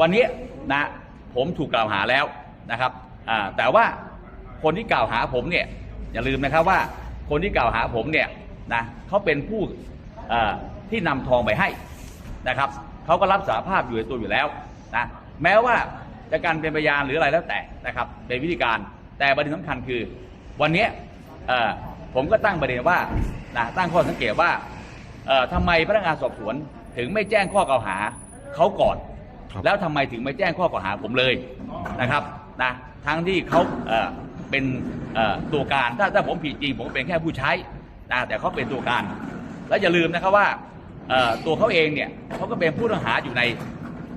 วันนี้นะผมถูกกล่าวหาแล้วนะครับแต่ว่าคนที่กล่าวหาผมเนี่ยอย่าลืมนะครับว่าคนที่กล่าวหาผมเนี่ยนะเขาเป็นผู้ที่นำทองไปให้นะครับเขาก็รับสารภาพอยู่ในตัวอยู่แล้วนะแม้ว่าจะการเป็นพยานหรืออะไรแล้วแต่นะครับเป็นวิธีการแต่ประเด็นสำคัญคือ วันนี้ผมก็ตั้งประเด็นว่านะตั้งข้อสังเกตว่าเอ่อทำไมพนักงานสอบสวนถึงไม่แจ้งข้อกล่าวหาเขาก่อน แล้วทำไมถึงไม่แจ้งข้อกล่าวหาผมเลยนะครับนะทั้งที่เขาเอ่อเป็นเอ่อตัวการถ้าถ้าผมผิดจริงผมเป็นแค่ผู้ใช้นะแต่เขาเป็นตัวการ แล้วอย่าลืมนะครับว่าเอ่อตัวเขาเองเนี่ยเขาก็เป็นผู้ต้องหาอยู่ใน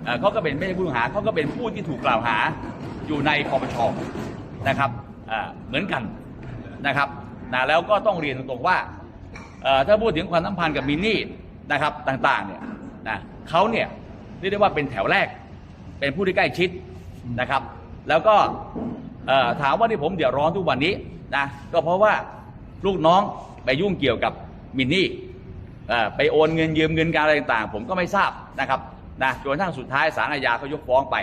เอ่อเขาก็เป็นไม่ใช่ผู้ต้องหาเขาก็เป็นผู้ที่ถูกกล่าวหาอยู่ในปปชนะครับเอ่อเหมือนกันนะครับนะแล้วก็ต้องเรียนตรงๆว่าเอ่อถ้าพูดถึงความสัมพันธ์กับมินนี่นะครับต่างๆเนี่ยนะเขาเนี่ย เรียกได้ว่าเป็นแถวแรก เป็นผู้ที่ใกล้ชิดนะครับ แล้วก็เอ่อถามว่าที่ผมเดือดร้อนทุกวันนี้นะก็เพราะว่าลูกน้องไปยุ่งเกี่ยวกับมินนี่เอ่อไปโอนเงินยืมเงินการอะไรต่างๆ ผมก็ไม่ทราบนะครับนะจนกระทั่งสุดท้ายศาลอาญาเขายกฟ้องไป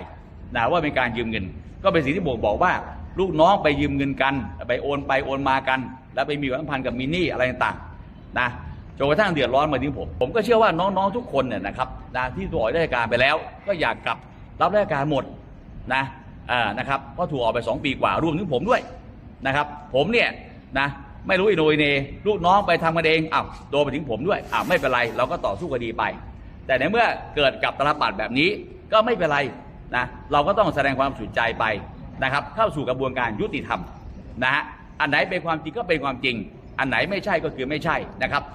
นะว่าเป็นการยืมเงิน ก็เป็นสิ่งที่บ่งบอกว่า ลูกน้องไปยืมเงินกัน ไปโอนไปโอนมากัน แล้วไปมีความสัมพันธ์กับมินนี่อะไรต่างๆนะ จนกระทั่งเดือดร้อนมาถึงผม ผมก็เชื่อว่าน้องๆทุกคนเนี่ยนะครับนะที่ตัวออกราชการไปแล้ว ก็อยากกลับรับราชการหมดนะอ่านะครับเพราะถูกออกไป 2 ปีกว่ารวมถึงผมด้วยนะครับ ผมเนี่ยนะไม่รู้อิโนยเนลูกน้องไปทำกันเองอ้าวโดนไปถึงผมด้วยอ้าวไม่เป็นไรเราก็ต่อสู้คดีไป แต่ในเมื่อเกิดกับตลปัดแบบนี้ก็ไม่เป็นไรนะเราก็ต้องแสดงความสุดใจไปนะครับ เข้าสู่กระบวนการยุติธรรมนะฮะอันไหนเป็นความจริงก็เป็นความจริง อันไหนไม่ใช่ก็คือไม่ใช่นะครับ